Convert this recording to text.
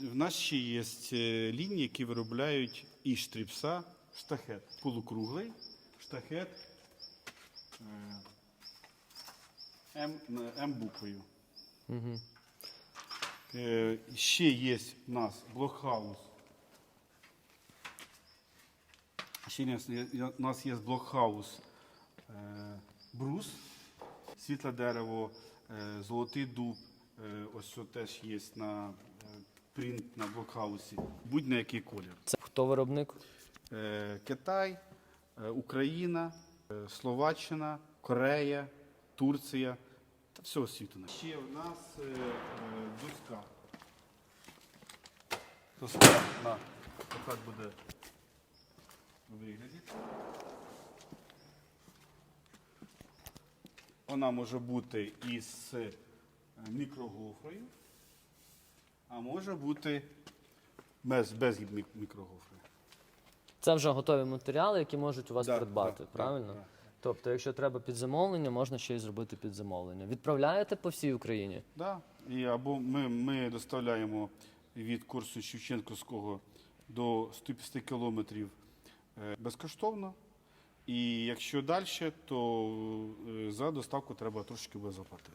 В нас ще є е, лінії, які виробляють і штрипса, штахет полукруглий, штахет е, М, М буквою. Угу. Е, Ще є в нас блокхаус. Ще у нас є- блокхаус е, брус, світле дерево, е, золотий дуб. Е, Ось що теж є на е, принт на блокхаусі. Будь-на який колір. Це хто виробник? Е, Китай, е, Україна, е, Словаччина, Корея, Турція та всього світу. Ще в нас е, е, доска. Доска на отак буде виглядіти. Вона може бути із е, мікрогофрою, а може бути без, без мік- мікрогофрою. Це вже готові матеріали, які можуть у вас Да, придбати, да, правильно? да, да. Тобто, якщо треба під замовлення, можна ще й зробити під замовлення. Відправляєте по всій Україні? Да. І або ми, ми доставляємо від курсу Шевченківського до 150 кілометрів е, безкоштовно. І якщо далі, то е, за доставку треба трошки буде заплатити.